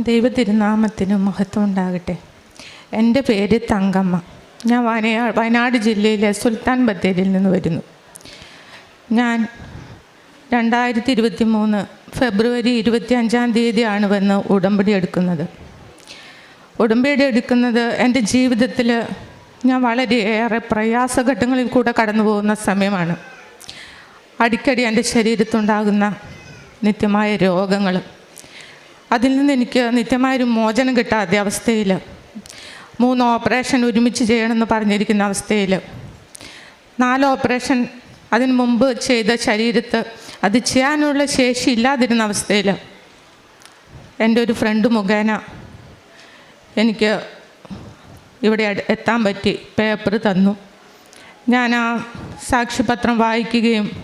ദൈവതിരുനാമത്തിന് മഹത്വം ഉണ്ടാകട്ടെ. എന്റെ പേര് തങ്കമ്മ. ഞാൻ വയനാ വയനാട് ജില്ലയിലെ സുൽത്താൻ ബത്തേരിയിൽ നിന്ന് വരുന്നു. ഞാൻ രണ്ടായിരത്തി ഇരുപത്തി മൂന്ന് ഫെബ്രുവരി ഇരുപത്തി അഞ്ചാം തീയതിയാണ് വന്ന് ഉടമ്പടി എടുക്കുന്നത്. ഉടമ്പടി എടുക്കുന്നത് എന്റെ ജീവിതത്തിൽ ഞാൻ വളരെയേറെ പ്രയാസഘട്ടങ്ങളിൽ കൂടെ കടന്നു പോകുന്ന സമയമാണ്. അടിക്കടി എന്റെ ശരീരത്തുണ്ടാകുന്ന നിത്യമായ രോഗങ്ങൾ അതിൽ നിന്ന് എനിക്ക് നിത്യമായൊരു മോചനം കിട്ടാതെ അവസ്ഥയിൽ. മൂന്ന് ഓപ്പറേഷൻ ഒരുമിച്ച് ചെയ്യണമെന്ന് പറഞ്ഞിരിക്കുന്ന അവസ്ഥയിൽ. നാല് ഓപ്പറേഷൻ അതിന് മുമ്പ് ചെയ്ത ശരീരത്ത് അത് ചെയ്യാനുള്ള ശേഷി ഇല്ലാതിരുന്ന അവസ്ഥയിൽ. എന്റെ ഒരു ഫ്രണ്ട് മുഖേന എനിക്ക് ഇവിടെ എത്താൻ പറ്റി പേപ്പർ തന്നു. ഞാൻ ആ സാക്ഷിപത്രം വായിക്കുകയും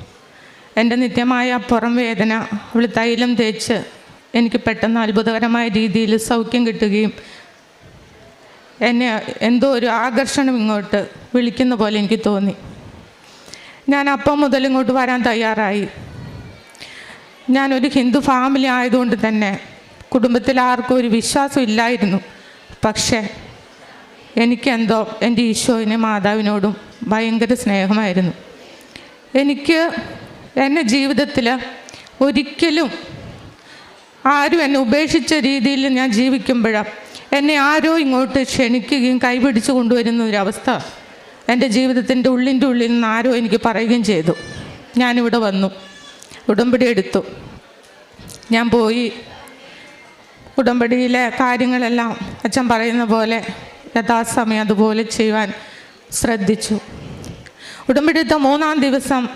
എന്റെ നിത്യമായ പുറം വേദന അവൾ തൈലം തേച്ച് എനിക്ക് പെട്ടെന്ന് അത്ഭുതകരമായ രീതിയിൽ സൗഖ്യം കിട്ടുകയും എന്നെ എന്തോ ഒരു ആകർഷണം ഇങ്ങോട്ട് വിളിക്കുന്ന പോലെ എനിക്ക് തോന്നി. ഞാൻ അപ്പം മുതൽ ഇങ്ങോട്ട് വരാൻ തയ്യാറായി. ഞാനൊരു ഹിന്ദു ഫാമിലി ആയതുകൊണ്ട് തന്നെ കുടുംബത്തിൽ ആർക്കും ഒരു വിശ്വാസം ഇല്ലായിരുന്നു. പക്ഷേ എനിക്കെന്തോ എന്റെ ഈശോയിനെ മാതാവിനോടും ഭയങ്കര സ്നേഹമായിരുന്നു. എനിക്ക് എന്റെ ജീവിതത്തിൽ ഒരിക്കലും ആരും എന്നെ ഉപേക്ഷിച്ച രീതിയിൽ ഞാൻ ജീവിക്കുമ്പോഴാണ് എന്നെ ആരോ ഇങ്ങോട്ട് ക്ഷണിക്കുകയും കൈപിടിച്ച് കൊണ്ടുവരുന്ന ഒരവസ്ഥ എന്റെ ജീവിതത്തിന്റെ ഉള്ളിന്റെ ഉള്ളിൽ നിന്ന് ആരോ എനിക്ക് പറയുകയും ചെയ്തു. ഞാനിവിടെ വന്നു. ഉടമ്പടി എടുത്തു. ഞാൻ പോയി. ഉടമ്പടിയിലെ കാര്യങ്ങളെല്ലാം അച്ഛൻ പറയുന്ന പോലെ യഥാസമയം അതുപോലെ ചെയ്യുവാൻ ശ്രദ്ധിച്ചു. ഉടമ്പടി എടുത്ത മൂന്നാം ദിവസം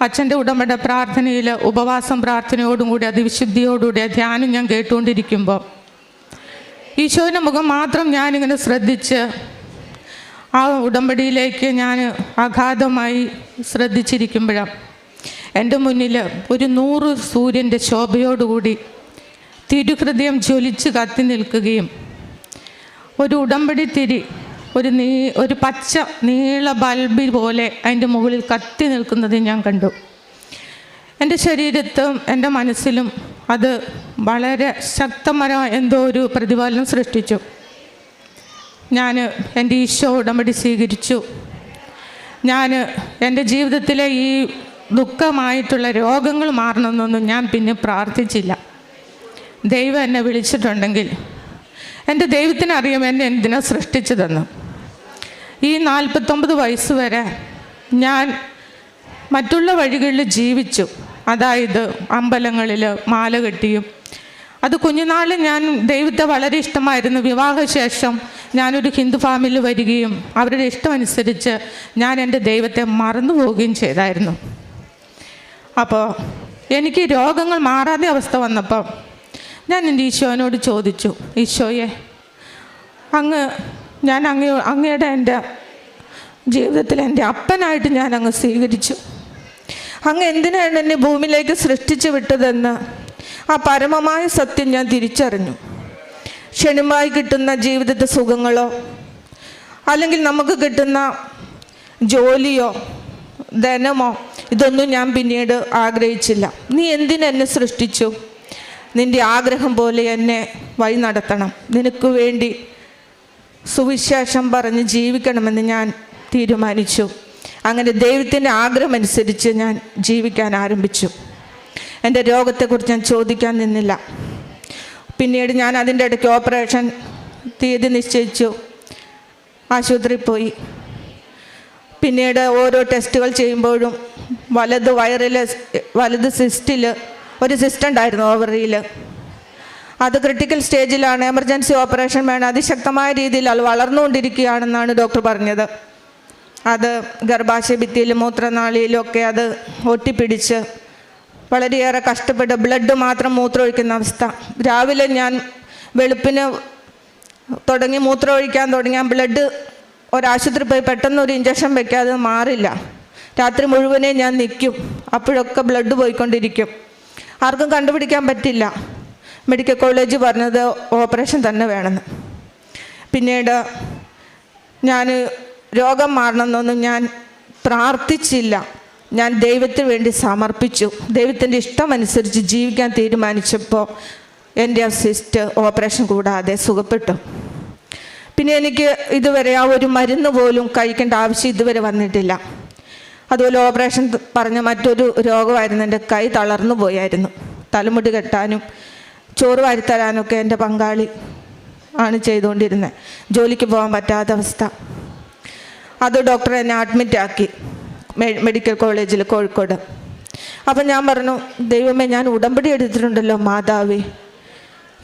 അച്ഛന്റെ ഉടമ്പടി പ്രാർത്ഥനയിൽ ഉപവാസം പ്രാർത്ഥനയോടും കൂടി അതിവിശുദ്ധിയോടുകൂടി ധ്യാനം ഞാൻ കേട്ടുകൊണ്ടിരിക്കുമ്പോൾ ഈശോയുടെ മുഖം മാത്രം ഞാനിങ്ങനെ ശ്രദ്ധിച്ച് ആ ഉടമ്പടിയിലേക്ക് ഞാൻ അഗാധമായി ശ്രദ്ധിച്ചിരിക്കുമ്പോഴാണ് എന്റെ മുന്നിൽ ഒരു നൂറ് സൂര്യന്റെ ശോഭയോടുകൂടി തിരുഹൃദയം ജ്വലിച്ച് കത്തി നിൽക്കുകയും ഒരു ഉടമ്പടി തിരി ഒരു നീ ഒരു പച്ച നീള ബൾബി പോലെ അതിന്റെ മുകളിൽ കത്തി നിൽക്കുന്നത് ഞാൻ കണ്ടു. എന്റെ ശരീരത്തും എന്റെ മനസ്സിലും അത് വളരെ ശക്തമായ എന്തോ ഒരു പ്രതിഫലനം സൃഷ്ടിച്ചു. ഞാൻ എന്റെ ഈശോ ഉടമ്പടി സ്വീകരിച്ചു. ഞാൻ എന്റെ ജീവിതത്തിലെ ഈ ദുഃഖമായിട്ടുള്ള രോഗങ്ങൾ മാറണമെന്നൊന്നും ഞാൻ പിന്നെ പ്രാർത്ഥിച്ചില്ല. ദൈവം എന്നെ വിളിച്ചിട്ടുണ്ടെങ്കിൽ എന്റെ ദൈവത്തിനറിയാം എന്നെ എന്തിനാ സൃഷ്ടിച്ചതെന്ന്. ഈ നാൽപ്പത്തൊമ്പത് വയസ്സ് വരെ ഞാൻ മറ്റുള്ള വഴികളിൽ ജീവിച്ചു. അതായത് അമ്പലങ്ങളിൽ മാല കെട്ടിയും. അത് കുഞ്ഞുനാളിൽ ഞാൻ ദൈവത്തെ വളരെ ഇഷ്ടമായിരുന്നു. വിവാഹശേഷം ഞാനൊരു ഹിന്ദു ഫാമിലി വരികയും അവരുടെ ഇഷ്ടമനുസരിച്ച് ഞാൻ എന്റെ ദൈവത്തെ മറന്നു പോവുകയും ചെയ്തായിരുന്നു. അപ്പോൾ എനിക്ക് രോഗങ്ങൾ മാറാതെ അവസ്ഥ വന്നപ്പോൾ ഞാൻ എന്റെ ഈശോനോട് ചോദിച്ചു ഈശോയെ അങ്ങ് ഞാൻ അങ്ങ് അങ്ങയുടെ എന്റെ ജീവിതത്തിൽ എന്റെ അപ്പനായിട്ട് ഞാൻ അങ്ങ് സ്വീകരിച്ചു. അങ്ങ് എന്തിനാണ് എന്നെ ഭൂമിയിലേക്ക് സൃഷ്ടിച്ചു വിട്ടതെന്ന് ആ പരമമായ സത്യം ഞാൻ തിരിച്ചറിഞ്ഞു. ക്ഷണികമായി കിട്ടുന്ന ജീവിതത്തെ സുഖങ്ങളോ അല്ലെങ്കിൽ നമുക്ക് കിട്ടുന്ന ജോലിയോ ധനമോ ഇതൊന്നും ഞാൻ പിന്നീട് ആഗ്രഹിച്ചില്ല. നീ എന്തിനെന്നെ സൃഷ്ടിച്ചു? നിന്റെ ആഗ്രഹം പോലെ എന്നെ വഴി നടത്തണം. നിനക്ക് വേണ്ടി സുവിശേഷം പറഞ്ഞ് ജീവിക്കണമെന്ന് ഞാൻ തീരുമാനിച്ചു. അങ്ങനെ ദൈവത്തിന്റെ ആഗ്രഹം അനുസരിച്ച് ഞാൻ ജീവിക്കാൻ ആരംഭിച്ചു. എന്റെ രോഗത്തെക്കുറിച്ച് ഞാൻ ചോദിക്കാൻ നിന്നില്ല. പിന്നീട് ഞാൻ അതിന്റെ ഇടയ്ക്ക് ഓപ്പറേഷൻ തീയതി നിശ്ചയിച്ചു. ആശുപത്രിയിൽ പോയി. പിന്നീട് ഓരോ ടെസ്റ്റുകൾ ചെയ്യുമ്പോഴും വലത് വയറിലെ വലത് സിസ്റ്റിൽ ഒരു സിസ്റ്റം ഉണ്ടായിരുന്നു ഓവറിയിൽ അത് ക്രിട്ടിക്കൽ സ്റ്റേജിലാണ് എമർജൻസി ഓപ്പറേഷൻ വേണം. അതിശക്തമായ രീതിയിൽ അത് വളർന്നുകൊണ്ടിരിക്കുകയാണെന്നാണ് ഡോക്ടർ പറഞ്ഞത്. അത് ഗർഭാശയ ഭിത്തിയിലും മൂത്രനാളിയിലും ഒക്കെ അത് ഒട്ടിപ്പിടിച്ച് വളരെയേറെ കഷ്ടപ്പെട്ട് ബ്ലഡ് മാത്രം മൂത്രമൊഴിക്കുന്ന അവസ്ഥ. രാവിലെ ഞാൻ വെളുപ്പിന് തുടങ്ങി മൂത്രമൊഴിക്കാൻ തുടങ്ങിയാൽ ബ്ലഡ് ഒരാശുപത്രി പോയി പെട്ടെന്ന് ഒരു ഇഞ്ചക്ഷൻ വെക്കാതെ മാറില്ല. രാത്രി മുഴുവനേ ഞാൻ നിൽക്കും. അപ്പോഴൊക്കെ ബ്ലഡ് പോയിക്കൊണ്ടിരിക്കും. ആർക്കും കണ്ടുപിടിക്കാൻ പറ്റില്ല. മെഡിക്കൽ കോളേജ് പറഞ്ഞത് ഓപ്പറേഷൻ തന്നെ വേണമെന്ന്. പിന്നീട് ഞാൻ രോഗം മാറണമെന്നൊന്നും ഞാൻ പ്രാർത്ഥിച്ചില്ല. ഞാൻ ദൈവത്തിന് വേണ്ടി സമർപ്പിച്ചു. ദൈവത്തിന്റെ ഇഷ്ടമനുസരിച്ച് ജീവിക്കാൻ തീരുമാനിച്ചപ്പോൾ എന്റെ ആ സിസ്റ്റ് ഓപ്പറേഷൻ കൂടാതെ സുഖപ്പെട്ടു. പിന്നെ എനിക്ക് ഇതുവരെ ആ ഒരു മരുന്ന് പോലും കഴിക്കേണ്ട ആവശ്യം ഇതുവരെ വന്നിട്ടില്ല. അതുപോലെ ഓപ്പറേഷൻ പറഞ്ഞ മറ്റൊരു രോഗമായിരുന്നു. എന്റെ കൈ തളർന്നു പോയായിരുന്നു. തലമുടി കെട്ടാനും ചോറ് വാരിത്തരാനൊക്കെ എന്റെ പങ്കാളി ആണ് ചെയ്തുകൊണ്ടിരുന്നത് ജോലിക്ക് പോകാൻ പറ്റാത്ത അവസ്ഥ. അത് ഡോക്ടർ എന്നെ അഡ്മിറ്റ് ആക്കി. മെഡിക്കൽ കോളേജിൽ കോഴിക്കോട്. അപ്പം ഞാൻ പറഞ്ഞു ദൈവമേ ഞാൻ ഉടമ്പടി എടുത്തിട്ടുണ്ടല്ലോ മാതാവേ.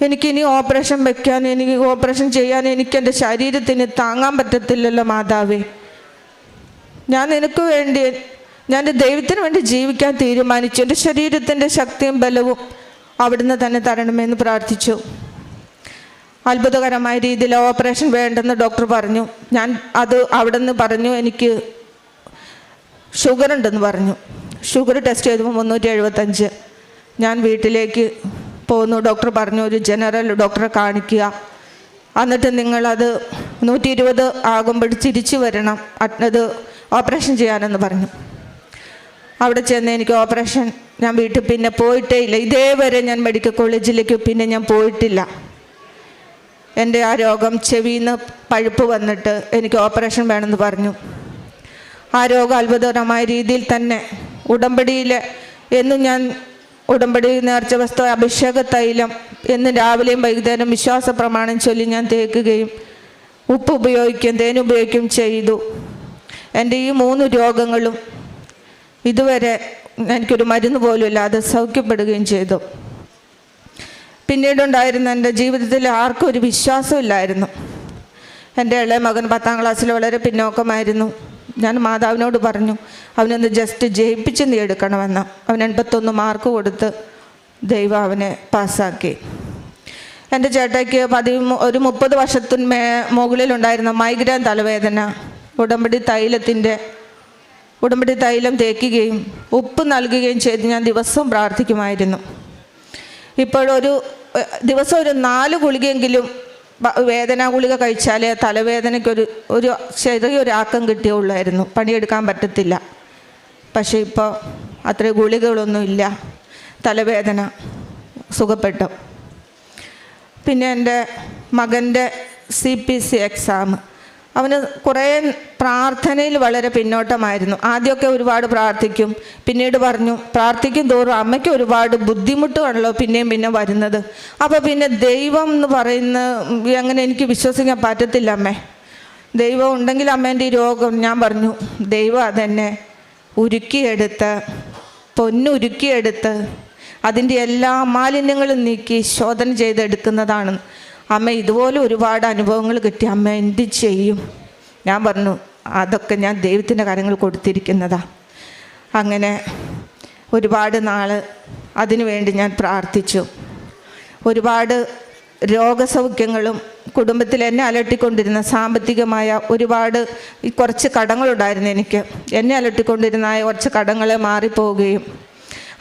എനിക്കിനി ഓപ്പറേഷൻ വെക്കാൻ എനിക്ക് ഓപ്പറേഷൻ ചെയ്യാൻ എനിക്ക് എന്റെ ശരീരത്തിന് താങ്ങാൻ പറ്റത്തില്ലല്ലോ മാതാവേ. ഞാൻ നിനക്ക് വേണ്ടി ഞാൻ എന്റെ ദൈവത്തിന് വേണ്ടി ജീവിക്കാൻ തീരുമാനിച്ചു. എന്റെ ശരീരത്തിന്റെ ശക്തിയും ബലവും അവിടുന്ന് തന്നെ തരണമെന്ന് പ്രാർത്ഥിച്ചു. അത്ഭുതകരമായ രീതിയിൽ ഓപ്പറേഷൻ വേണ്ടെന്ന് ഡോക്ടർ പറഞ്ഞു. ഞാൻ അത് അവിടുന്ന് പറഞ്ഞു. എനിക്ക് ഷുഗർ ഉണ്ടെന്ന് പറഞ്ഞു. ഷുഗർ ടെസ്റ്റ് ചെയ്തപ്പോൾ മുന്നൂറ്റി എഴുപത്തഞ്ച് ഞാൻ വീട്ടിലേക്ക് പോന്നു. ഡോക്ടർ പറഞ്ഞു ഒരു ജനറൽ ഡോക്ടറെ കാണിക്കുക. എന്നിട്ട് നിങ്ങളത് നൂറ്റി ഇരുപത് ആകുമ്പോൾ തിരിച്ചു വരണം. അത് ഓപ്പറേഷൻ ചെയ്യാനെന്ന് പറഞ്ഞു. അവിടെ ചെന്ന് എനിക്ക് ഓപ്പറേഷൻ ഞാൻ വീട്ടിൽ പിന്നെ പോയിട്ടേ ഇല്ല. ഇതേവരെ ഞാൻ മെഡിക്കൽ കോളേജിലേക്ക് പിന്നെ ഞാൻ പോയിട്ടില്ല. എന്റെ ആ രോഗം ചെവിയിൽ നിന്ന് പഴുപ്പ് വന്നിട്ട് എനിക്ക് ഓപ്പറേഷൻ വേണമെന്ന് പറഞ്ഞു. ആ രോഗം അത്ഭുതകരമായ രീതിയിൽ തന്നെ ഉടമ്പടിയിൽ എന്നും ഞാൻ ഉടമ്പടി നേർച്ച വസ്തു അഭിഷേക തൈലം എന്നും രാവിലെയും വൈകുന്നേരം വിശ്വാസ പ്രമാണം ചൊല്ലി ഞാൻ തേക്കുകയും ഉപ്പ് ഉപയോഗിക്കുകയും തേൻ ചെയ്തു. എന്റെ ഈ മൂന്ന് രോഗങ്ങളും ഇതുവരെ എനിക്കൊരു മരുന്ന് പോലും ഇല്ലാതെ സൗഖ്യപ്പെടുകയും ചെയ്തു. പിന്നീടുണ്ടായിരുന്ന എന്റെ ജീവിതത്തിൽ ആർക്കും ഒരു വിശ്വാസമില്ലായിരുന്നു എന്റെ ഇളയ മകൻ പത്താം ക്ലാസ്സിൽ വളരെ പിന്നോക്കമായിരുന്നു. ഞാൻ മാതാവിനോട് പറഞ്ഞു അവനൊന്ന് ജസ്റ്റ് ജയിപ്പിച്ച് നീ അവൻ എൺപത്തൊന്ന് മാർക്ക് കൊടുത്ത് ദൈവം അവനെ പാസ്സാക്കി. എന്റെ ചേട്ടയ്ക്ക് പതിമൂ ഒരു മുപ്പത് വർഷത്തിന് മേ മുകളിലുണ്ടായിരുന്ന മൈഗ്രൈൻ തലവേദന ഉടമ്പടി തൈലത്തിന്റെ ഉടമ്പടി തൈലം തേക്കുകയും ഉപ്പ് നൽകുകയും ചെയ്ത് ഞാൻ ദിവസവും പ്രാർത്ഥിക്കുമായിരുന്നു. ഇപ്പോഴൊരു ദിവസം ഒരു നാല് ഗുളികയെങ്കിലും വേദനാ ഗുളിക കഴിച്ചാലേ തലവേദനയ്ക്കൊരു ഒരു ചെറിയൊരു ആക്കം കിട്ടിയുള്ളായിരുന്നു. പണിയെടുക്കാൻ പറ്റത്തില്ല. പക്ഷേ ഇപ്പോൾ അത്ര ഗുളികകളൊന്നുമില്ല തലവേദന സുഖപ്പെട്ടു. പിന്നെ എന്റെ മകന്റെ സി പി സി എക്സാം. അവന് കുറേ പ്രാർത്ഥനയിൽ വളരെ പിന്നോട്ടമായിരുന്നു. ആദ്യമൊക്കെ ഒരുപാട് പ്രാർത്ഥിക്കും. പിന്നീട് പറഞ്ഞു പ്രാർത്ഥിക്കും തോറും അമ്മയ്ക്ക് ഒരുപാട് ബുദ്ധിമുട്ടുകളല്ലോ പിന്നെയും പിന്നെ വരുന്നത്. അപ്പോൾ പിന്നെ ദൈവം എന്ന് പറയുന്ന അങ്ങനെ എനിക്ക് വിശ്വസിക്കാൻ പറ്റത്തില്ല അമ്മേ. ദൈവം ഉണ്ടെങ്കിൽ അമ്മേന്റെ ഈ രോഗം ഞാൻ പറഞ്ഞു ദൈവം അതെന്നെ ഉരുക്കിയെടുത്ത് പൊന്നുരുക്കിയെടുത്ത് അതിന്റെ എല്ലാ മാലിന്യങ്ങളും നീക്കി ശോധന ചെയ്തെടുക്കുന്നതാണ്. അമ്മ ഇതുപോലെ ഒരുപാട് അനുഭവങ്ങൾ കിട്ടി. അമ്മ എന്ത് ചെയ്യും? ഞാൻ പറഞ്ഞു അതൊക്കെ ഞാൻ ദൈവത്തിന്റെ കാര്യങ്ങൾ കൊടുത്തിരിക്കുന്നതാ. അങ്ങനെ ഒരുപാട് നാൾ അതിനുവേണ്ടി ഞാൻ പ്രാർത്ഥിച്ചു. ഒരുപാട് രോഗസൗഖ്യങ്ങളും കുടുംബത്തിൽ എന്നെ അലട്ടിക്കൊണ്ടിരുന്ന സാമ്പത്തികമായ ഒരുപാട് കുറച്ച് കടങ്ങളുണ്ടായിരുന്നു എനിക്ക്. എന്നെ അലട്ടിക്കൊണ്ടിരുന്ന കുറച്ച് കടങ്ങളെ മാറിപ്പോവുകയും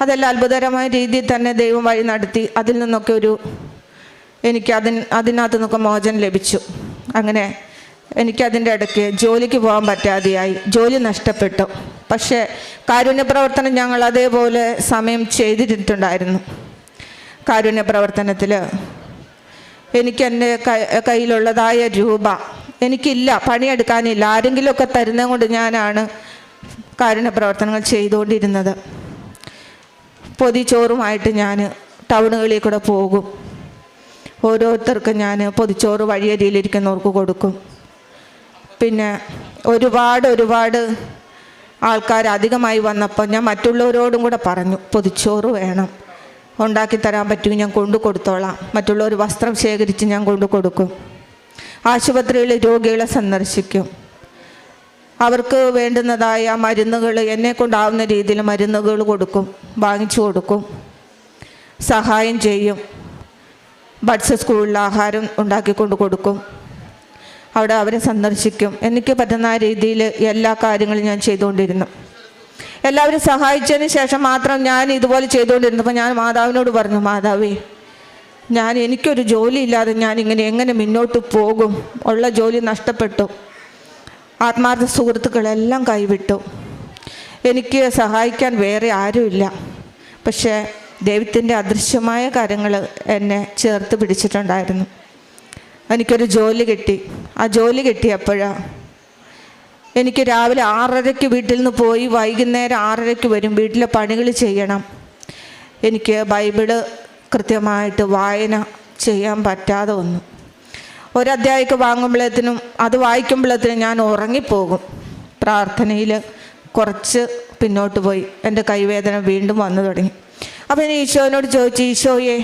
അതെല്ലാം അത്ഭുതകരമായ രീതിയിൽ തന്നെ ദൈവം വഴി നടത്തി അതിൽ നിന്നൊക്കെ ഒരു എനിക്ക് അതിന് അതിനകത്ത് നിന്നൊക്കെ മോചനം ലഭിച്ചു. അങ്ങനെ എനിക്കതിന്റെ ഇടയ്ക്ക് ജോലിക്ക് പോകാൻ പറ്റാതെയായി. ജോലി നഷ്ടപ്പെട്ടു. പക്ഷേ കാരുണ്യപ്രവർത്തനം ഞങ്ങൾ അതേപോലെ സമയം ചെയ്തിട്ടുണ്ടായിരുന്നു. കാരുണ്യ പ്രവർത്തനത്തിൽ എനിക്ക് എന്റെ കയ്യിലുള്ളതായ രൂപ എനിക്കില്ല. പണിയെടുക്കാനില്ല. ആരെങ്കിലുമൊക്കെ തരുന്നത് കൊണ്ട് ഞാനാണ് കാരുണ്യപ്രവർത്തനങ്ങൾ ചെയ്തുകൊണ്ടിരുന്നത്. പൊതിച്ചോറുമായിട്ട് ഞാൻ ടൗണുകളിൽ കൂടെ പോകും. ഓരോരുത്തർക്കും ഞാൻ പൊതിച്ചോറ് വഴിയരിയിലിരിക്കുന്നവർക്ക് കൊടുക്കും. പിന്നെ ഒരുപാട് ഒരുപാട് ആൾക്കാർ അധികമായി വന്നപ്പോൾ ഞാൻ മറ്റുള്ളവരോടും കൂടെ പറഞ്ഞു പൊതിച്ചോറ് വേണം. ഉണ്ടാക്കി തരാൻ പറ്റുമെങ്കിൽ ഞാൻ കൊണ്ടു കൊടുത്തോളാം. മറ്റുള്ളവർ വസ്ത്രം ശേഖരിച്ച് ഞാൻ കൊണ്ടു കൊടുക്കും. ആശുപത്രിയിൽ രോഗികളെ സന്ദർശിക്കും. അവർക്ക് വേണ്ടുന്നതായ മരുന്നുകൾ എന്നെ കൊണ്ടാവുന്ന രീതിയിൽ മരുന്നുകൾ കൊടുക്കും വാങ്ങിച്ചു കൊടുക്കും. സഹായം ചെയ്യും. ബഡ്സ് സ്കൂളിൽ ആഹാരം ഉണ്ടാക്കിക്കൊണ്ട് കൊടുക്കും. അവിടെ അവരെ സന്ദർശിക്കും. എനിക്ക് പറ്റുന്ന രീതിയിൽ എല്ലാ കാര്യങ്ങളും ഞാൻ ചെയ്തുകൊണ്ടിരുന്നു. എല്ലാവരും സഹായിച്ചതിന് ശേഷം മാത്രം ഞാൻ ഇതുപോലെ ചെയ്തുകൊണ്ടിരുന്നപ്പോൾ ഞാൻ മാതാവിനോട് പറഞ്ഞു മാതാവേ ഞാൻ എനിക്കൊരു ജോലി ഇല്ലാതെ ഞാൻ ഇങ്ങനെ എങ്ങനെ മുന്നോട്ട് പോകും? ഉള്ള ജോലി നഷ്ടപ്പെട്ടു. ആത്മാർത്ഥ സുഹൃത്തുക്കളെല്ലാം കൈവിട്ടു. എനിക്ക് സഹായിക്കാൻ വേറെ ആരുമില്ല. പക്ഷേ ദൈവത്തിന്റെ അദൃശ്യമായ കാര്യങ്ങൾ എന്നെ ചേർത്ത് പിടിച്ചിട്ടുണ്ടായിരുന്നു. എനിക്കൊരു ജോലി കിട്ടി. ആ ജോലി കിട്ടിയപ്പോഴാണ് എനിക്ക് രാവിലെ ആറരയ്ക്ക് വീട്ടിൽ നിന്ന് പോയി വൈകുന്നേരം ആറരയ്ക്ക് വരും വീട്ടിലെ പണികൾ ചെയ്യണം. എനിക്ക് ബൈബിൾ കൃത്യമായിട്ട് വായന ചെയ്യാൻ പറ്റാതെ വന്നു. ഒരധ്യായമൊക്കെ വാങ്ങുമ്പോഴത്തേനും അത് വായിക്കുമ്പോഴത്തേനും ഞാൻ ഉറങ്ങിപ്പോകും. പ്രാർത്ഥനയിൽ കുറച്ച് പിന്നോട്ട് പോയി. എന്റെ കൈവേദന വീണ്ടും വന്നു തുടങ്ങി. അപ്പോൾ ഞാൻ ഈശോനോട് ചോദിച്ചു ഈശോയെ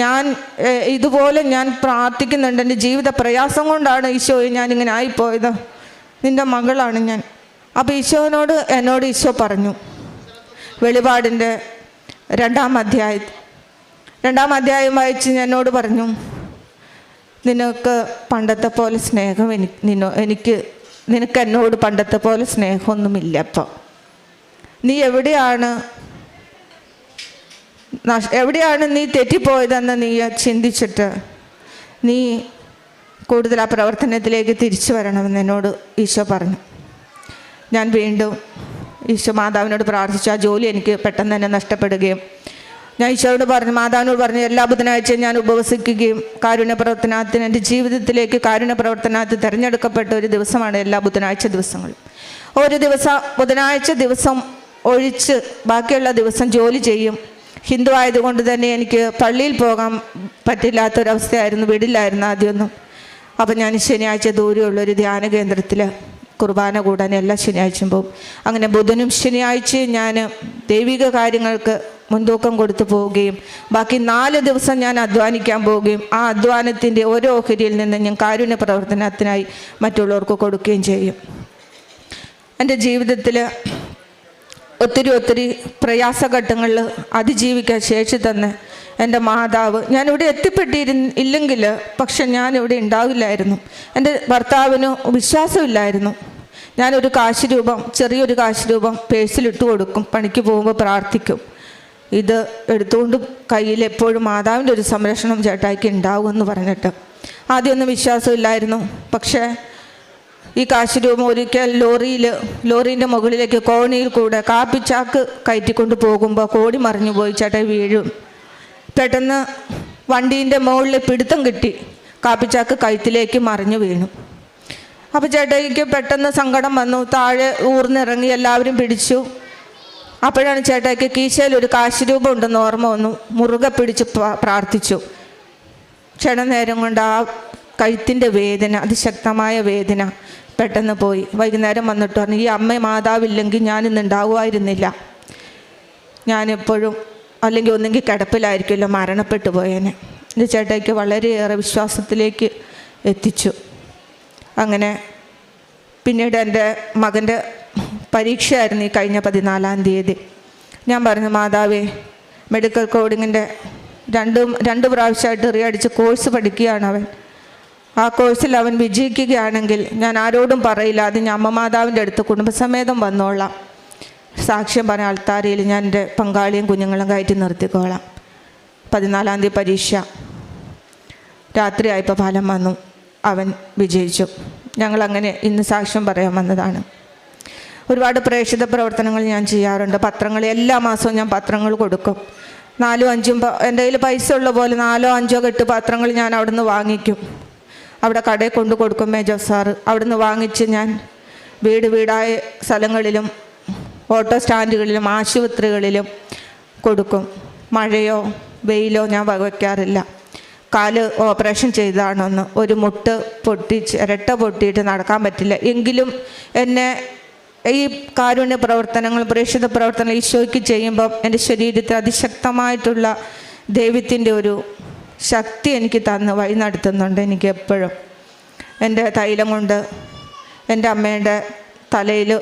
ഞാൻ ഇതുപോലെ ഞാൻ പ്രാർത്ഥിക്കുന്നുണ്ട്. എന്റെ ജീവിത പ്രയാസം കൊണ്ടാണ് ഈശോയെ ഞാൻ ഇങ്ങനെ ആയിപ്പോയത്. നിന്റെ മകളാണ് ഞാൻ. അപ്പോൾ ഈശോനോട് എന്നോട് ഈശോ പറഞ്ഞു വെളിപാടിന്റെ രണ്ടാം അധ്യായ രണ്ടാം അധ്യായം വായിച്ച് എന്നോട് പറഞ്ഞു നിനക്ക് പണ്ടത്തെ പോലെ സ്നേഹം എനിക്ക് നിന്നോ എനിക്ക് നിനക്ക് എന്നോട് പണ്ടത്തെ പോലെ സ്നേഹമൊന്നുമില്ല അപ്പോൾ നീ എവിടെയാണ് എവിടെയാണ് നീ തെറ്റിപ്പോയതെന്ന് നീ ചിന്തിച്ചിട്ട് നീ കൂടുതൽ ആ പ്രവർത്തനത്തിലേക്ക് തിരിച്ചു വരണമെന്ന് എന്നോട് ഈശോ പറഞ്ഞു. ഞാൻ വീണ്ടും ഈശോ മാതാവിനോട് പ്രാർത്ഥിച്ചു. ആ ജോലി എനിക്ക് പെട്ടെന്ന് തന്നെ നഷ്ടപ്പെടുകയും ഞാൻ ഈശോയോട് പറഞ്ഞു മാതാവിനോട് പറഞ്ഞു എല്ലാ ബുധനാഴ്ചയും ഞാൻ ഉപവസിക്കുകയും കാരുണ്യ പ്രവർത്തനത്തിന് എന്റെ ജീവിതത്തിലേക്ക് കാരുണ്യ പ്രവർത്തനത്തിൽ തിരഞ്ഞെടുക്കപ്പെട്ട ഒരു ദിവസമാണ് എല്ലാ ബുധനാഴ്ച ദിവസങ്ങളും. ഒരു ദിവസം ബുധനാഴ്ച ദിവസം ഒഴിച്ച് ബാക്കിയുള്ള ദിവസം ജോലി ചെയ്യും. ഹിന്ദു ആയതുകൊണ്ട് തന്നെ എനിക്ക് പള്ളിയിൽ പോകാൻ പറ്റില്ലാത്തൊരവസ്ഥയായിരുന്നു വീടില്ലായിരുന്നു ആദ്യമൊന്നും. അപ്പം ഞാൻ ശനിയാഴ്ച ദൂരെയുള്ളൊരു ധ്യാന കേന്ദ്രത്തിൽ കുർബാന കൂടാൻ എല്ലാ ശനിയാഴ്ചയും പോകും. അങ്ങനെ ബുധനും ശനിയാഴ്ചയും ഞാൻ ദൈവിക കാര്യങ്ങൾക്ക് മുൻതൂക്കം കൊടുത്തു പോവുകയും ബാക്കി നാല് ദിവസം ഞാൻ അധ്വാനിക്കാൻ പോവുകയും ആ അധ്വാനത്തിന്റെ ഓരോ ഓഹരിയിൽ നിന്ന് ഞാൻ കാരുണ്യ പ്രവർത്തനത്തിനായി മറ്റുള്ളവർക്ക് കൊടുക്കുകയും ചെയ്യും. എന്റെ ജീവിതത്തിൽ ഒത്തിരി ഒത്തിരി പ്രയാസഘട്ടങ്ങളിൽ അതിജീവിക്കാൻ ശേഷി തന്നെ എന്റെ മാതാവ്. ഞാനിവിടെ എത്തിപ്പെട്ടിരുന്ന ഇല്ലെങ്കിൽ പക്ഷെ ഞാനിവിടെ ഉണ്ടാവില്ലായിരുന്നു. എന്റെ ഭർത്താവിന് വിശ്വാസമില്ലായിരുന്നു. ഞാനൊരു കാശ് രൂപം ചെറിയൊരു കാശ് രൂപം പേഴ്സിലിട്ട് കൊടുക്കും പണിക്ക് പോകുമ്പോൾ പ്രാർത്ഥിക്കും. ഇത് എടുത്തുകൊണ്ട് കയ്യിൽ എപ്പോഴും മാതാവിന്റെ ഒരു സംരക്ഷണം ചേട്ടായിക്ക് ഉണ്ടാവുമെന്ന് പറഞ്ഞിട്ട്. ആദ്യമൊന്നും വിശ്വാസമില്ലായിരുന്നു. പക്ഷേ ഈ കാശ് രൂപ ഒരിക്കൽ ലോറിയിൽ ലോറീന്റെ മുകളിലേക്ക് കോണിയിൽ കൂടെ കാപ്പിച്ചാക്ക് കയറ്റിക്കൊണ്ട് പോകുമ്പോൾ കോടി മറിഞ്ഞു പോയി ചേട്ടായി വീഴും. പെട്ടെന്ന് വണ്ടീന്റെ മുകളിൽ പിടുത്തം കിട്ടി. കാപ്പിച്ചാക്ക് കഴുത്തിലേക്ക് മറിഞ്ഞു വീണു. അപ്പോൾ ചേട്ടയ്ക്ക് പെട്ടെന്ന് സങ്കടം വന്നു. താഴെ ഊർന്നിറങ്ങി എല്ലാവരും പിടിച്ചു. അപ്പോഴാണ് ചേട്ടയ്ക്ക് കീശയിൽ ഒരു കാശ് രൂപം ഉണ്ടെന്ന് ഓർമ്മ വന്നു. മുറുകെ പിടിച്ച് പ്രാർത്ഥിച്ചു. ക്ഷണനേരം കൊണ്ട് ആ കഴുത്തിന്റെ വേദന അതിശക്തമായ വേദന പെട്ടെന്ന് പോയി. വൈകുന്നേരം വന്നിട്ട് പറഞ്ഞു ഈ അമ്മ മാതാവില്ലെങ്കിൽ ഞാനിന്ന് ഉണ്ടാവുമായിരുന്നില്ല. ഞാനെപ്പോഴും അല്ലെങ്കിൽ ഒന്നെങ്കിൽ കിടപ്പിലായിരിക്കുമല്ലോ മരണപ്പെട്ടു പോയേനെ. എന്റെ ചേട്ടയ്ക്ക് വളരെയേറെ വിശ്വാസത്തിലേക്ക് എത്തിച്ചു. അങ്ങനെ പിന്നീട് എന്റെ മകന്റെ പരീക്ഷയായിരുന്നു ഈ കഴിഞ്ഞ പതിനാലാം തീയതി. ഞാൻ പറഞ്ഞു മാതാവേ മെഡിക്കൽ കോഡിങ്ങിന്റെ രണ്ടും രണ്ട് പ്രാവശ്യമായിട്ട് റീ അടിച്ച് കോഴ്സ് പഠിക്കുകയാണ് അവൻ. ആ കോഴ്സിൽ അവൻ വിജയിക്കുകയാണെങ്കിൽ ഞാൻ ആരോടും പറയില്ല. അത് ഞാൻ അമ്മ മാതാവിന്റെ അടുത്ത് കുടുംബസമേതം വന്നോളാം. സാക്ഷ്യം പറഞ്ഞ ആൾത്താരയിൽ ഞാൻ എന്റെ പങ്കാളിയും കുഞ്ഞുങ്ങളും കയറ്റി നിർത്തിക്കോളാം. പതിനാലാം തീയതി പരീക്ഷ. രാത്രിയായപ്പോൾ ഫലം വന്നു. അവൻ വിജയിച്ചു. ഞങ്ങളങ്ങനെ ഇന്ന് സാക്ഷ്യം പറയാൻ വന്നതാണ്. ഒരുപാട് പ്രേക്ഷിത പ്രവർത്തനങ്ങൾ ഞാൻ ചെയ്യാറുണ്ട്. പത്രങ്ങൾ എല്ലാ മാസവും ഞാൻ പത്രങ്ങൾ കൊടുക്കും. നാലോ അഞ്ചും എന്റെ കയ്യിൽ പൈസ ഉള്ള പോലെ നാലോ അഞ്ചോ കെട്ട് പത്രങ്ങൾ ഞാൻ അവിടുന്ന് വാങ്ങിക്കും. അവിടെ കടയിൽ കൊണ്ടു കൊടുക്കും മേജർ സാറ് അവിടുന്ന് വാങ്ങിച്ച് ഞാൻ വീട് വീടായ സ്ഥലങ്ങളിലും ഓട്ടോ സ്റ്റാൻഡുകളിലും ആശുപത്രികളിലും കൊടുക്കും. മഴയോ വെയിലോ ഞാൻ വകവയ്ക്കാറില്ല കാൽ ഓപ്പറേഷൻ ചെയ്താണെന്ന് ഒരു മുട്ട് പൊട്ടി ഇരട്ട പൊട്ടിയിട്ട് നടക്കാൻ പറ്റില്ല. എങ്കിലും എന്നെ ഈ കാരുണ്യ പ്രവർത്തനങ്ങൾ പ്രേക്ഷിത പ്രവർത്തനങ്ങൾ ഈശോയ്ക്ക് ചെയ്യുമ്പം എന്റെ ശരീരത്തിൽ അതിശക്തമായിട്ടുള്ള ദൈവത്തിന്റെ ഒരു ശക്തി എനിക്ക് തന്ന് വഴി നടത്തുന്നുണ്ട് എനിക്ക് എപ്പോഴും. എന്റെ തൈലം കൊണ്ട് എന്റെ അമ്മയുടെ തലയിൽ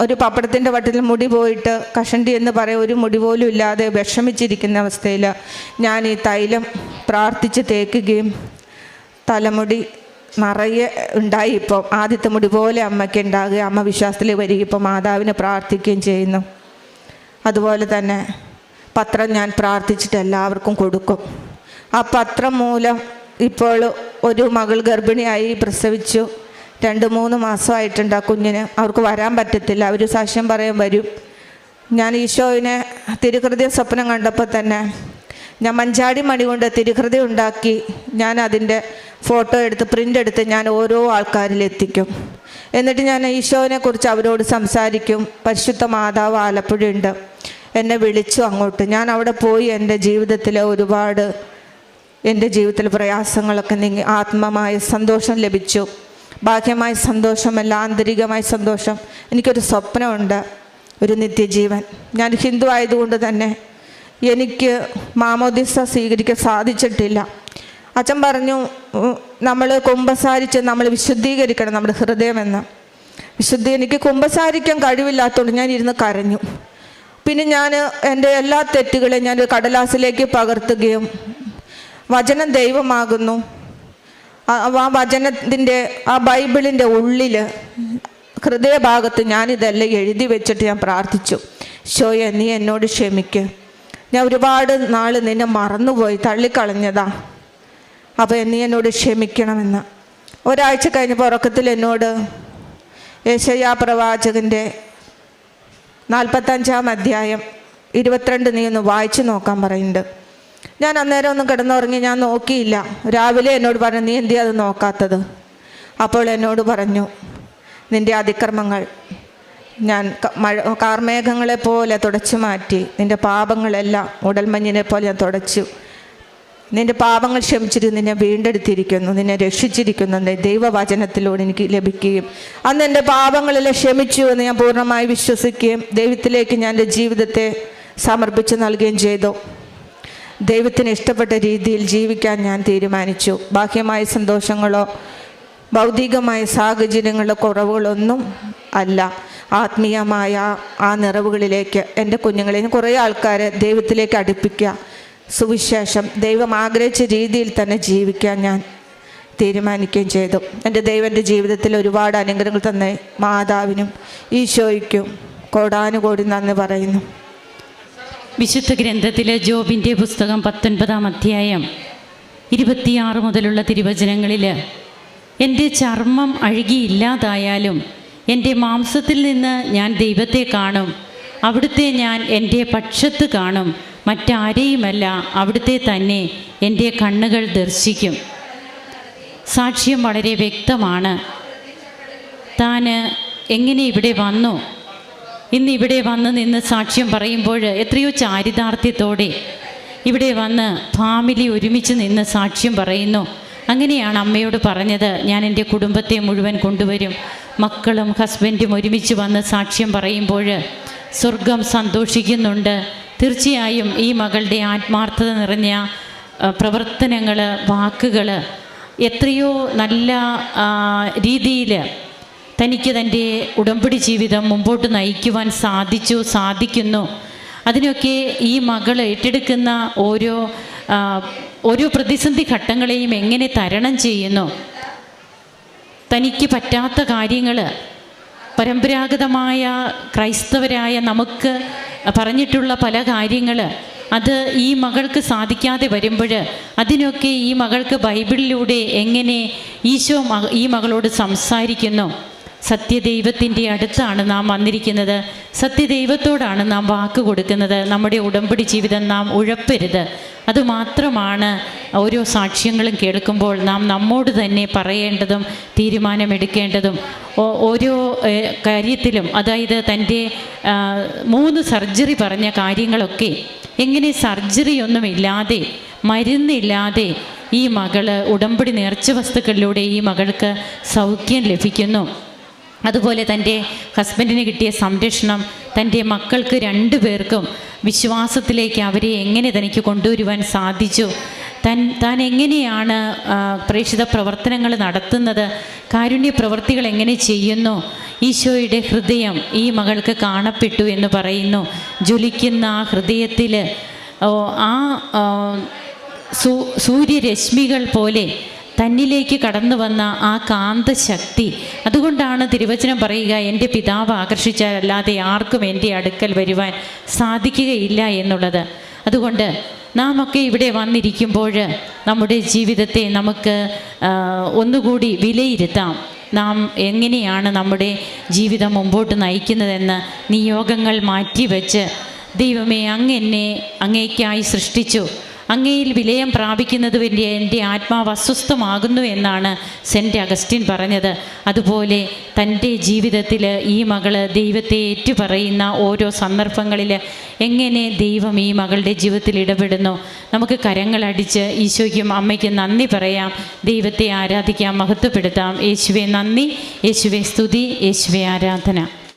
ഒരു പപ്പടത്തിന്റെ വട്ടിൽ മുടി പോയിട്ട് കഷണ്ടി എന്ന് പറയും ഒരു മുടി പോലും ഇല്ലാതെ വിഷമിച്ചിരിക്കുന്ന അവസ്ഥയിൽ ഞാൻ ഈ തൈലം പ്രാർത്ഥിച്ച് തേക്കുകയും തലമുടി നിറയെ ഉണ്ടായി ഇപ്പം. ആദ്യത്തെ മുടി പോലെ അമ്മയ്ക്ക് ഉണ്ടാകുക അമ്മ വിശ്വാസത്തിൽ വരിക ഇപ്പോൾ മാതാവിനെ പ്രാർത്ഥിക്കുകയും ചെയ്യുന്നു. അതുപോലെ തന്നെ പത്രം ഞാൻ പ്രാർത്ഥിച്ചിട്ട് എല്ലാവർക്കും കൊടുക്കും. ആ പത്രം മൂലം ഇപ്പോൾ ഒരു മകൾ ഗർഭിണിയായി പ്രസവിച്ചു. രണ്ട് മൂന്ന് മാസമായിട്ടുണ്ട് ആ കുഞ്ഞിന്. അവർക്ക് വരാൻ പറ്റത്തില്ല. അവർ സാക്ഷ്യം പറയാൻ വരും. ഞാൻ ഈശോയിനെ തിരുഹൃദയ സ്വപ്നം കണ്ടപ്പോൾ തന്നെ ഞാൻ മഞ്ചാടി മണി കൊണ്ട് തിരുഹൃദയം ഉണ്ടാക്കി ഞാൻ അതിന്റെ ഫോട്ടോ എടുത്ത് പ്രിന്റ് എടുത്ത് ഞാൻ ഓരോ ആൾക്കാരിൽ എത്തിക്കും. എന്നിട്ട് ഞാൻ ഈശോനെ കുറിച്ച് അവരോട് സംസാരിക്കും. പരിശുദ്ധ മാതാവ് ആലപ്പുഴയുണ്ട്. എന്നെ വിളിച്ചു അങ്ങോട്ട്. ഞാൻ അവിടെ പോയി എന്റെ ജീവിതത്തിലെ ഒരുപാട് എന്റെ ജീവിതത്തിൽ പ്രയാസങ്ങളൊക്കെ നീങ്ങി ആത്മമായ സന്തോഷം ലഭിച്ചു. ബാഹ്യമായ സന്തോഷമല്ല ആന്തരികമായ സന്തോഷം. എനിക്കൊരു സ്വപ്നമുണ്ട് ഒരു നിത്യജീവൻ. ഞാൻ ഹിന്ദു ആയതുകൊണ്ട് തന്നെ എനിക്ക് മാമോദിസ സ്വീകരിക്കാൻ സാധിച്ചിട്ടില്ല. അച്ഛൻ പറഞ്ഞു നമ്മൾ കുമ്പസാരിച്ച് നമ്മൾ വിശുദ്ധീകരിക്കണം നമ്മുടെ ഹൃദയമെന്ന് വിശുദ്ധി എനിക്ക് കുമ്പസാരിക്കാൻ കഴിവില്ലാത്തതുകൊണ്ട് ഞാൻ ഇരുന്ന് കരഞ്ഞു. പിന്നെ ഞാൻ എന്റെ എല്ലാ തെറ്റുകളെയും ഞാൻ കടലാസിലേക്ക് പകർത്തുകയും വചനം ദൈവമാകുന്നു. ആ- വചനത്തിന്റെ ആ ബൈബിളിന്റെ ഉള്ളിൽ ഹൃദയഭാഗത്ത് ഞാനിതെല്ലാം എഴുതി വെച്ചിട്ട് ഞാൻ പ്രാർത്ഥിച്ചു. ഷോയെ നീ എന്നോട് ക്ഷമിക്ക്. ഞാൻ ഒരുപാട് നാൾ നിന്നെ മറന്നുപോയി തള്ളിക്കളഞ്ഞതാ. അപ്പോൾ നീ എന്നോട് ക്ഷമിക്കണമെന്ന്. ഒരാഴ്ച കഴിഞ്ഞപ്പോൾ ഉറക്കത്തിൽ എന്നോട് യേശയ്യാ പ്രവാചകന്റെ നാൽപ്പത്തഞ്ചാം അധ്യായം ഇരുപത്തിരണ്ട് നീ ഒന്ന് വായിച്ചു നോക്കാൻ പറയുന്നുണ്ട്. ഞാൻ അന്നേരം ഒന്നും കിടന്നുറങ്ങി ഞാൻ നോക്കിയില്ല. രാവിലെ എന്നോട് പറഞ്ഞു നീ എന്തിയാ അത് നോക്കാത്തത്? അപ്പോൾ എന്നോട് പറഞ്ഞു നിന്റെ അതിക്രമങ്ങൾ ഞാൻ മഴ കാർമേഘങ്ങളെ പോലെ തുടച്ചു മാറ്റി നിന്റെ പാപങ്ങളെല്ലാം ഉടൽമഞ്ഞിനെ പോലെ ഞാൻ തുടച്ചു. നിന്റെ പാപങ്ങൾ ക്ഷമിച്ചിരുന്നു നിന്നെ വീണ്ടെടുത്തിരിക്കുന്നു നിന്നെ രക്ഷിച്ചിരിക്കുന്നു എന്റെ ദൈവവചനത്തിലൂടെ എനിക്ക് ലഭിക്കുകയും അന്ന് എന്റെ പാപങ്ങളെല്ലാം ക്ഷമിച്ചു എന്ന് ഞാൻ പൂർണമായി വിശ്വസിക്കുകയും ദൈവത്തിലേക്ക് ഞാൻ എന്റെ ജീവിതത്തെ സമർപ്പിച്ച് നൽകുകയും ചെയ്തു. ദൈവത്തിന് ഇഷ്ടപ്പെട്ട രീതിയിൽ ജീവിക്കാൻ ഞാൻ തീരുമാനിച്ചു. ബാഹ്യമായ സന്തോഷങ്ങളോ ഭൗതികമായ സാഹചര്യങ്ങളോ കുറവുകളൊന്നും അല്ല. ആത്മീയമായ ആ നിറവുകളിലേക്ക് എന്റെ കുഞ്ഞുങ്ങളെ കുറേ ആൾക്കാരെ ദൈവത്തിലേക്ക് അടുപ്പിക്കുക. സുവിശേഷം ദൈവം ആഗ്രഹിച്ച രീതിയിൽ തന്നെ ജീവിക്കാൻ ഞാൻ തീരുമാനിക്കുകയും ചെയ്തു. എന്റെ ദൈവന്റെ ജീവിതത്തിൽ ഒരുപാട് അനുഗ്രഹങ്ങൾ തന്നെ. മാതാവിനും ഈശോയ്ക്കും കോടാനുകോടി നന്ദി പറയുന്നു. വിശുദ്ധ ഗ്രന്ഥത്തിലെ ജോബിന്റെ പുസ്തകം പത്തൊൻപതാം അധ്യായം ഇരുപത്തിയാറ് മുതലുള്ള തിരുവചനങ്ങളിൽ എന്റെ ചർമ്മം അഴുകിയില്ലാതായാലും എന്റെ മാംസത്തിൽ നിന്ന് ഞാൻ ദൈവത്തെ കാണും. അവിടുത്തെ ഞാൻ എന്റെ പക്ഷത്ത് കാണും. മറ്റാരെയുമല്ല അവിടുത്തെ തന്നെ എന്റെ കണ്ണുകൾ ദർശിക്കും. സാക്ഷ്യം വളരെ വ്യക്തമാണ്. താൻ എങ്ങനെ ഇവിടെ വന്നു? ഇന്ന് ഇവിടെ വന്ന് നിന്ന് സാക്ഷ്യം പറയുമ്പോൾ എത്രയോ ചാരിതാർത്ഥ്യത്തോടെ ഇവിടെ വന്ന് ഫാമിലി ഒരുമിച്ച് നിന്ന് സാക്ഷ്യം പറയുന്നു. അങ്ങനെയാണ് അമ്മയോട് പറഞ്ഞത് ഞാൻ എന്റെ കുടുംബത്തെ മുഴുവൻ കൊണ്ടുവരും. മക്കളും ഹസ്ബൻഡും ഒരുമിച്ച് വന്ന് സാക്ഷ്യം പറയുമ്പോൾ സ്വർഗം സന്തോഷിക്കുന്നുണ്ട്. തീർച്ചയായും ഈ മകളുടെ ആത്മാർത്ഥത നിറഞ്ഞ പ്രവർത്തനങ്ങൾ വാക്കുകൾ എത്രയോ നല്ല രീതിയിൽ തനിക്ക് തന്റെ ഉടമ്പടി ജീവിതം മുമ്പോട്ട് നയിക്കുവാൻ സാധിച്ചു സാധിക്കുന്നു. അതിനൊക്കെ ഈ മകൾ ഏറ്റെടുക്കുന്ന ഓരോ ഓരോ പ്രതിസന്ധി ഘട്ടങ്ങളെയും എങ്ങനെ തരണം ചെയ്യുന്നു? തനിക്ക് പറ്റാത്ത കാര്യങ്ങൾ പരമ്പരാഗതമായ ക്രൈസ്തവരായ നമുക്ക് പറഞ്ഞിട്ടുള്ള പല കാര്യങ്ങൾ അത് ഈ മകൾക്ക് സാധിക്കാതെ വരുമ്പോൾ അതിനൊക്കെ ഈ മകൾക്ക് ബൈബിളിലൂടെ എങ്ങനെ ഈശോ ഈ മകളോട് സംസാരിക്കുന്നു? സത്യദൈവത്തിന്റെ അടുത്താണ് നാം വന്നിരിക്കുന്നത്. സത്യദൈവത്തോടാണ് നാം വാക്ക് കൊടുക്കുന്നത്. നമ്മുടെ ഉടമ്പടി ജീവിതം നാം ഉഴപ്പരുത്. അതുമാത്രമാണ് ഓരോ സാക്ഷ്യങ്ങളും കേൾക്കുമ്പോൾ നാം നമ്മോട് തന്നെ പറയേണ്ടതും തീരുമാനമെടുക്കേണ്ടതും. ഓരോ കാര്യത്തിലും അതായത് തന്റെ മൂന്ന് സർജറി പറഞ്ഞ കാര്യങ്ങളൊക്കെ എങ്ങനെ സർജറി ഒന്നുമില്ലാതെ മരുന്നില്ലാതെ ഈ മകൾ ഉടമ്പടി നേർച്ച വസ്തുക്കളിലൂടെ ഈ മകൾക്ക് സൗഖ്യം ലഭിക്കുന്നു. അതുപോലെ തന്റെ ഹസ്ബൻഡിന് കിട്ടിയ സംരക്ഷണം തന്റെ മക്കൾക്ക് രണ്ടു പേർക്കും വിശ്വാസത്തിലേക്ക് അവരെ എങ്ങനെ തനിക്ക് കൊണ്ടുവരുവാൻ സാധിച്ചു? തൻ താൻ എങ്ങനെയാണ് പ്രേക്ഷിത പ്രവർത്തനങ്ങൾ നടത്തുന്നത്? കാരുണ്യ പ്രവർത്തികൾ എങ്ങനെ ചെയ്യുന്നു? ഈശോയുടെ ഹൃദയം ഈ മകൾക്ക് കാണപ്പെട്ടു എന്ന് പറയുന്നു. ജ്വലിക്കുന്ന ആ ഹൃദയത്തിൽ ആ, സൂ- സൂര്യരശ്മികൾ പോലെ തന്നിലേക്ക് കടന്നു വന്ന ആ കാന്തശക്തി. അതുകൊണ്ടാണ് തിരുവചനം പറയുക എന്റെ പിതാവ് ആകർഷിച്ചാലല്ലാതെ ആർക്കും എന്റെ അടുക്കൽ വരുവാൻ സാധിക്കുകയില്ല എന്നുള്ളത്. അതുകൊണ്ട് നാം ഒക്കെ ഇവിടെ വന്നിരിക്കുമ്പോൾ നമ്മുടെ ജീവിതത്തെ നമുക്ക് ഒന്നുകൂടി വിലയിരുത്താം. നാം എങ്ങനെയാണ് നമ്മുടെ ജീവിതം മുമ്പോട്ട് നയിക്കുന്നതെന്ന് നിയോഗങ്ങൾ മാറ്റിവെച്ച് ദൈവമേ അങ്ങ് എന്നെ അങ്ങേക്കായി സൃഷ്ടിച്ചു. അങ്ങയിൽ വിലയം പ്രാപിക്കുന്നത് വലിയ എന്റെ ആത്മാവ് അസ്വസ്ഥമാകുന്നു എന്നാണ് സെന്റ് അഗസ്റ്റിൻ പറഞ്ഞത്. അതുപോലെ തന്റെ ജീവിതത്തിൽ ഈ മകൾ ദൈവത്തെ ഏറ്റുപറയുന്ന ഓരോ സന്ദർഭങ്ങളിൽ എങ്ങനെ ദൈവം ഈ മകളുടെ ജീവിതത്തിൽ ഇടപെടുന്നു. നമുക്ക് കരങ്ങളടിച്ച് ഈശോയ്ക്കും അമ്മയ്ക്കും നന്ദി പറയാം. ദൈവത്തെ ആരാധിക്കാം മഹത്വപ്പെടുത്താം. യേശുവെ നന്ദി യേശുവെ സ്തുതി യേശുവെ ആരാധന.